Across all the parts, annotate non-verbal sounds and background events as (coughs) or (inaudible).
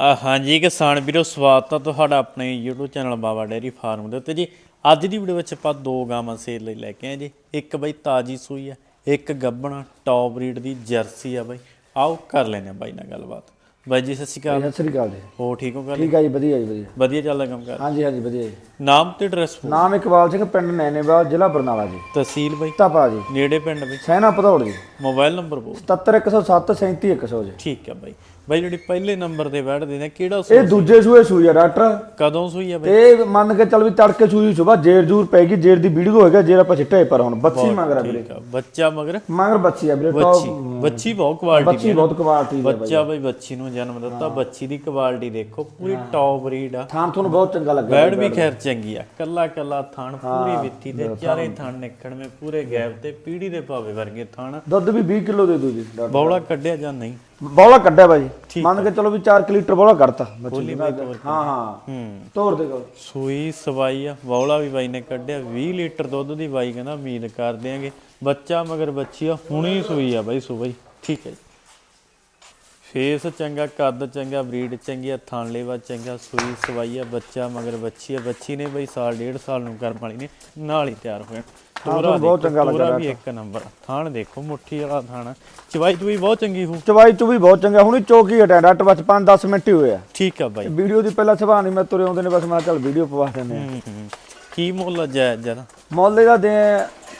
ਆ ਹਾਂਜੀ ਕਿਸਾਨ ਵੀਰੋ ਸਵਾਗਤ ਹੈ ਤੁਹਾਡਾ ਆਪਣੇ YouTube channel Baba dairy farm ਦੇ ਉੱਤੇ ਜੀ। ਅੱਜ ਦੀ ਵੀਡੀਓ ਵਿੱਚ ਆਪਾਂ ਦੋ ਗਾਵਾਂ ਸੇਲ ਲਈ ਲੈ ਕੇ ਆਏ ਜੀ। ਇੱਕ ਬਈ ਤਾਜੀ ਸੂਈ ਆ ਇੱਕ ਗੱਬਣਾ ਟੌਪ ਬਰੀਡ ਦੀ ਜਰਸੀ ਆ ਬਈ। ਆਓ ਕਰ ਲੈਨੇ ਆ ਬਾਈ ਨਾਲ ਗੱਲਬਾਤ। ਬਾਈ ਜੀ ਸਤਿ ਸ਼੍ਰੀ ਅਕਾਲ। ਸਤਿ ਸ੍ਰੀ ਅਕਾਲ ਜੀ। ਹੋ ਠੀਕ ਹੋ ਗੱਲ ਠੀਕ ਹੈ ਜੀ ਵਧੀਆ ਜੀ ਵਧੀਆ। ਵਧੀਆ ਚੱਲਦਾ ਕੰਮ ਕਰ ਹਾਂਜੀ ਹਾਂਜੀ ਵਧੀਆ ਜੀ। ਨਾਮ ਤੇ ਐਡਰੈਸ ਨਾਮ ਇਕਬਾਲ ਸਿੰਘ ਪਿੰਡ ਨੈਣੇਵਾਲ ਜ਼ਿਲ੍ਹਾ ਬਰਨਾਲਾ ਜੀ। ਤਹਿਸੀਲ ਬਈ? ਤਾਪਾ ਜੀ। ਨੇੜੇ ਪਿੰਡ ਬਈ? ਸੈਨਾ ਪਧੌੜ ਜੀ। ਮੋਬਾਈਲ ਨੰਬਰ ਬੋਲ। 70107 37100 ਜੀ। ਠੀਕ ਹੈ ਬਾਈ। ਬਾਈ ਜਿਹੜੀ ਪਹਿਲੇ ਨੰਬਰ ਤੇ ਬੈਠਦੇ ਨੇ ਕਿਹੜਾ ਸੂ ਇਹ ਦੂਜੇ ਸੂਏ ਸੂਈ ਆ ਡਾਕਟਰ। ਕਦੋਂ ਸੂਈ ਆ ਬਈ? ਇਹ ਮੰਨ ਕੇ ਚੱਲ ਵੀ ਤੜਕੇ ਸੂਈ ਸੁਬਾ ਜੇਰ ਜੂਰ ਪੈ ਗਈ ਜੇਰ ਦੀ ਵੀਡੀਓ ਹੋਏਗਾ ਜੇਰ ਆਪਾਂ ਛਿੱਟੇ ਪਰ ਹੁਣ ਬੱਚੀ ਮੰਗ ਰਿਹਾ ਵੀਰੇ। ਬੱਚਾ ਮਗਰ? ਮਗਰ ਬੱਚੀ ਆ ਵੀਰੇ ਬੱਚੀ ਬੱਚੀ ਬਹੁਤ ਕੁਆਲਿਟੀ ਬੱਚੀ ਬਹੁਤ ਕੁਆਲਿਟੀ ਬਾਈ ਬੱਚਾ ਬਈ। ਬੱਚੀ ਨੂੰ ਜਨਮ ਦਿੱਤਾ ਬੱਚੀ ਦੀ ਕੁਆਲਿਟੀ ਦੇਖੋ ਪੂਰੀ ਟੌਪ ਰੀਡ ਆ। ਥਾਂ ਤੁਹਾਨੂੰ ਬਹੁਤ ਚੰਗਾ ਲੱਗਾ ਬੈਡ ਵੀ ਖੈਰ ਚੰਗੀ ਆ। ਕੱਲਾ ਕੱਲਾ ਥਣ ਪੂਰੀ ਵਿੱਥੀ ਤੇ ਚਾਰੇ ਥਣ ਨਿਕਲਵੇਂ ਪੂਰੇ ਗੈਪ ਤੇ ਪੀੜੀ ਦੇ ਭਾਵੇ ਵਰਗੇ ਥਣ ਦੁੱਧ ਵੀ 20 ਕਿਲੋ ਦੇ ਦੂ ਜੀ ਬੌਲਾ ਕੱਢਿਆ ਜਾਂ ਨਹੀਂ? ਬੌਲਾ ਕੱਢਿਆ ਬਾਈ। ਮੰਨ ਕੇ ਚਲੋ ਵੀ 4 ਲੀਟਰ ਬੌਲਾ ਕੱਢਤਾ ਬੱਚੀ ਹਾਂ ਹਾਂ। ਹੂੰ। ਤੋਰ ਦੇ ਕੋਲ। ਸੂਈ ਸਵਾਈ ਆ। ਬੌਲਾ ਵੀ ਬਾਈ ਨੇ ਕੱਢਿਆ। 20 ਲੀਟਰ ਦੁੱਧ ਦੀ ਬਾਈ ਕਹਿੰਦਾ ਉਮੀਦ ਕਰ ਦਿਆਂਗੇ। ਬੱਚਾ ਮਗਰ ਬੱਚੀ ਆ ਹੁਣੀ ਸੂਈ ਆ ਬਾਈ ਸੂਬਈ ਠੀਕ ਹੈ ਜੀ। ਫੇਸ ਚੰਗਾ ਕੱਦ ਚੰਗਾ ਬਰੀਡ ਚੰਗੀ ਆ ਥਣ ਲੇਵਾ ਚੰਗਾ ਸੂਈ ਸਵਾਈ ਆ ਬੱਚਾ ਮਗਰ ਬੱਚੀ ਆ ਬੱਚੀ ਨੇ ਬਈ ਸਾਲ ਡੇਢ ਸਾਲ ਨੂੰ ਕਰਮ ਵਾਲੀ ਨੇ ਨਾਲ ਹੀ ਤਿਆਰ ਹੋਇਆ। ਤੋਰਾ ਬਹੁਤ ਚੰਗਾ ਲੱਗਾ ਵੀ ਇੱਕ ਨੰਬਰ ਥਣ ਦੇਖੋ ਮੁੱਠੀ ਵਾਲਾ ਥਣ ਚਵਾਈ ਤੂੰ ਬਹੁਤ ਚੰਗੀ ਹੋ। ਚਵਾਈ ਚ ਵੀ ਬਹੁਤ ਚੰਗਾ ਹੁਣੀ ਚੌਕੀ ਹਟਿਆ ਡਾਕਟਰ ਬਸ 5-10 ਮਿੰਟ ਹੀ ਹੋਏ ਆ। ਠੀਕ ਆ ਬਾਈ। ਵੀਡੀਓ ਦੀ ਪਹਿਲਾਂ ਸਭਾ ਨਹੀਂ ਮੈਂ ਤੁਰੇ ਆਉਂਦੇ ਨੇ ਬਸ ਮੈਂ ਚੱਲ ਵੀਡੀਓ ਪਵਾ ਦਿੰਦੇ ਆ। ਕੀ ਮੁੱਲ ਜਾਇਜ਼ ਜਰਾ? ਮੁੱਲ ਇਹਦਾ ਦੇ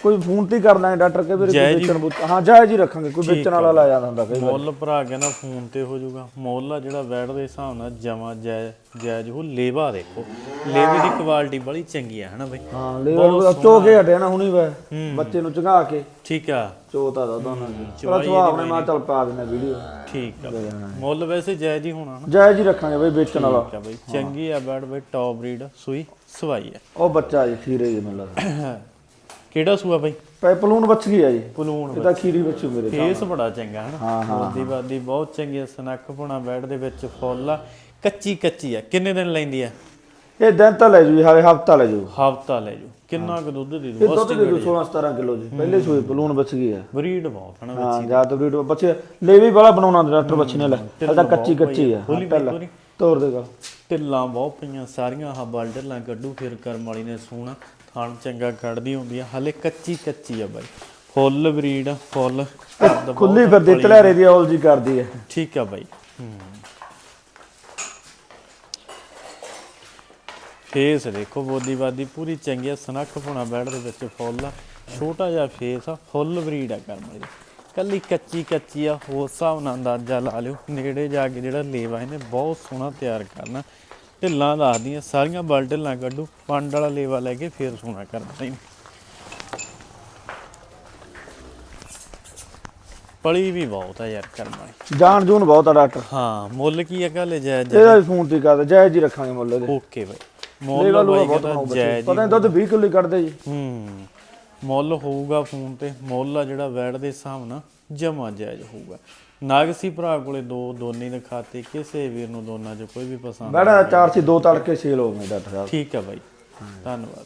ਕੋਈ ਫੋਨ ਤੇ ਹੀ ਕਰ ਦਾਂਗੇ ਡਾਕਟਰ ਕੇ ਵੀਰੇ ਕੋਈ ਵੇਚਣ ਬੁੱਚ- ਹਾਂ ਜਾਇਜ਼ ਹੀ ਰੱਖਾਂਗੇ ਕੋਈ ਵੇਚਣ ਵਾਲਾ ਲੈ ਜਾਂਦਾ ਹੁੰਦਾ ਕਈ ਵਾਰ। ਮੁੱਲ ਭਰਾ ਕਹਿੰਦਾ ਫੋਨ ਤੇ ਹੋ ਜਾਊਗਾ। ਮੁੱਲ ਆ ਜਿਹੜਾ ਬੈਠ ਦੇ ਹਿਸਾਬ ਨਾਲ ਜਮਾ ਜਾਇਜ਼ ਜਾਇਜ਼ ਉਹ ਲੇਵਾ ਦੇਖੋ। ਲੇਵੇ ਦੀ ਕੁਆਲਿਟੀ ਬੜੀ ਚੰਗੀ ਆ ਹਨਾ ਬਈ? ਹਾਂ ਲੈ ਚੋਕੇ ਹਟਿਆ ਨਾ ਹੁਣੀ ਵੇ ਬੱਚੇ ਨੂੰ ਚੰਗਾ ਕੇ। ਠੀਕ ਆ। ਚੋਤਾ ਦਾ ਦੋਨਾਂ ਦੀ। ਚਲੋ ਸੁਭਾਅ ਨੇ ਮੈਂ ਚੱਲ ਪਾ ਦਿੰਦੇ ਵੀਡੀਓ। ਠੀਕ ਆ। ਮੁੱਲ ਵੈਸੇ ਜਾਇਜ਼ ਹੀ ਹੋਣਾ ਨਾ। ਜਾਇਜ਼ ਹੀ ਰੱਖਾਂਗੇ ਬਈ ਵੇਚਣ ਵਾਲਾ। ਠੀਕ ਆ ਬਈ। ਚੰਗੀ ਆ ਬੈਠ ਬਈ ਟੌਪ ਬਰੀਡ ਸੂਈ ਸਵਾਈ ਆ। ਉਹ ਬੱਚਾ ਜੀ ਖੀਰੇ ਜੀ ਮੈਨੂੰ ਲੱਗਦਾ। (coughs) ਕਿਹੜਾ ਸੂਆ ਬਈ? ਪੈ ਪਲੂਨ ਬੱਚ ਗਈ ਆ ਜੀ। ਪਲੂਣ ਇਹ ਤਾਂ ਖੀਰੀ ਬੱਚੂ ਮੇਰੇ ਫੇਸ ਬੜਾ ਚੰਗਾ ਹਨਾ? ਹਾਂ, ਹਾਂ, ਉਹਦੀ ਬਾਦੀ ਬਹੁਤ ਚੰਗੀ ਆ ਸਨੱਖ ਪੁਣਾ ਬੈਠ ਦੇ ਵਿੱਚ ਫੁੱਲ ਆ। ਕੱਚੀ ਕੱਚੀ ਆ। ਕਿੰਨੇ ਦਿਨ ਲੈਂਦੀ ਆ? ਇਹ ਦਿਨ ਤਾਂ ਲੈ ਜੂ ਜੀ ਹਾਲੇ ਹਫਤਾ ਲੈ ਜੂ। ਹਫਤਾ ਲੈ ਜਾਓ ਕਿੰਨਾ ਕੁ ਦੁੱਧ ਦੇ ਇਹ ਦੂ ਦੁੱਧ ਦੇ ਦੂ 16 17 ਕਿਲੋ ਜੀ। ਪਹਿਲੇ ਸੂਏ ਪਲੂਨ ਬੱਚ ਗਈ ਆ। ਬਰੀਡ ਬਹੁਤ ਹਨਾ ਹਾਂ ਜਾਂ ਤਾਂ ਵੀਡੀਓ ਬੱਚੇ ਲੈ ਵੀ ਬੜਾ ਬਣਾਉਣਾ ਡਾਕਟਰ ਬੱਚੇ ਨੇ ਲੈ। ਹਲ ਤਾਂ ਕੱਚੀ ਕੱਚੀ ਆ। ਖੋਲੀ ਪਹਿਲਾਂ ਪੂਰੀ ਤੋੜ ਦੇ ਗੱਲ ਢਿੱਲਾਂ ਬਹੁਤ ਪਈਆਂ ਸਾਰੀਆਂ ਆਹ ਬਲਡਲਾਂ ਕੱਢੂ ਫਿਰ ਕਰਮ ਵਾਲੀ ਨੇ ਸੋਹਣਾ ਥਣ ਚੰਗਾ ਕੱਢਦੀ ਹੁੰਦੀ ਆ। ਹਲੇ ਕੱਚੀ ਕੱਚੀ ਆ ਬਾਈ। ਫੁੱਲ ਬਰੀਡ ਆ ਫੁੱਲ ਖੁੱਲੀ ਫਿਰਦੀ ਤਲੇਰੇ ਦੀ ਔਲ ਜੀ ਕਰਦੀ ਹੈ ਠੀਕ ਆ ਬਾਈ। ਫੇਸ ਦੇਖੋ ਬੋਦੀ ਬਾਦੀ ਪੂਰੀ ਚੰਗੀ ਆ ਸਨੱਖ ਪੁਣਾ ਬੈੜ ਦੇ ਵਿੱਚ ਫੁੱਲ ਆ ਛੋਟਾ ਜਿਹਾ ਫੇਸ ਆ ਫੁੱਲ ਬਰੀਡ ਆ ਕਰਮ ਵਾਲੀ। ਕੱਲੀ ਕੱਚੀ ਕੱਚੀ ਆ ਉਸ ਹਿਸਾਬ ਨਾਲ ਅੰਦਾਜ਼ਾ ਲਾ ਲਿਓ। ਨੇੜੇ ਜਾ ਕੇ ਜਿਹੜਾ ਲੇਵਾ ਇਹਨੇ ਬਹੁਤ ਸੋਹਣਾ ਤਿਆਰ ਕਰਨਾ। ਢਿੱਲਾਂ ਦੱਸਦੀਆਂ ਸਾਰੀਆਂ ਬਲ ਢਿੱਲਾਂ ਕੱਢੂ ਪੰਡ ਵਾਲਾ ਲੇਵਾ ਲੈ ਕੇ ਫੇਰ ਸੋਹਣਾ ਕਰਨਾ ਇਹਨੇ। ਪਲੀ ਵੀ ਬਹੁਤ ਆ ਯਾਰ ਕਰਮ ਵਾਲੀ। ਜਾਨ ਜੂਨ ਬਹੁਤ ਆ ਡਾਕਟਰ। ਹਾਂ ਮੁੱਲ ਕੀ ਹੈਗਾ ਲੈ ਜਾਇਜ਼ ਇਹਦਾ ਵੀ ਫੋਨ ਤੇ ਕਰਦਾ ਜਾਇਜ਼ ਹੀ ਰੱਖਾਂਗੇ ਮੁੱਲ ਇਹਦੇ। ਓਕੇ ਬਾਈ। ਮੁੱਲ ਗੱਲ ਬਾਈ ਬਹੁਤ ਕਹਿੰਦਾ ਬਣਾਉ ਜਾਇਜ਼ ਪਤਾ ਨਹੀਂ ਦੁੱਧ 20 ਕਿਲੋ ਹੀ ਕੱਢਦੇ ਜੀ। ਹੂੰ। ਮੁੱਲ ਹੋਊਗਾ ਫੋਨ ਤੇ ਮੁੱਲ ਆ ਜਿਹੜਾ ਵੈੜ ਦੇ ਹਿਸਾਬ ਨਾਲ ਜਮਾ ਜਾਇਜ਼ ਹੋਊਗਾ। ਨਾਗਸੀ ਭਰਾ ਕੋਲੇ ਦੋ ਦੋਨੇ ਦੇ ਖਾਤੇ ਕਿਸੇ ਵੀਰ ਨੂੰ ਦੋਨਾਂ ਚ ਕੋਈ ਵੀ ਪਸੰਦ ਬੜਾ ਚਾਰ ਸੀ ਦੋ ਤੜਕੇ ਸੇਲ ਹੋ ਗਏ ਡਾਕਟਰ ਸਾਹਿਬ। ਠੀਕ ਆ ਬਾਈ ਧੰਨਵਾਦ।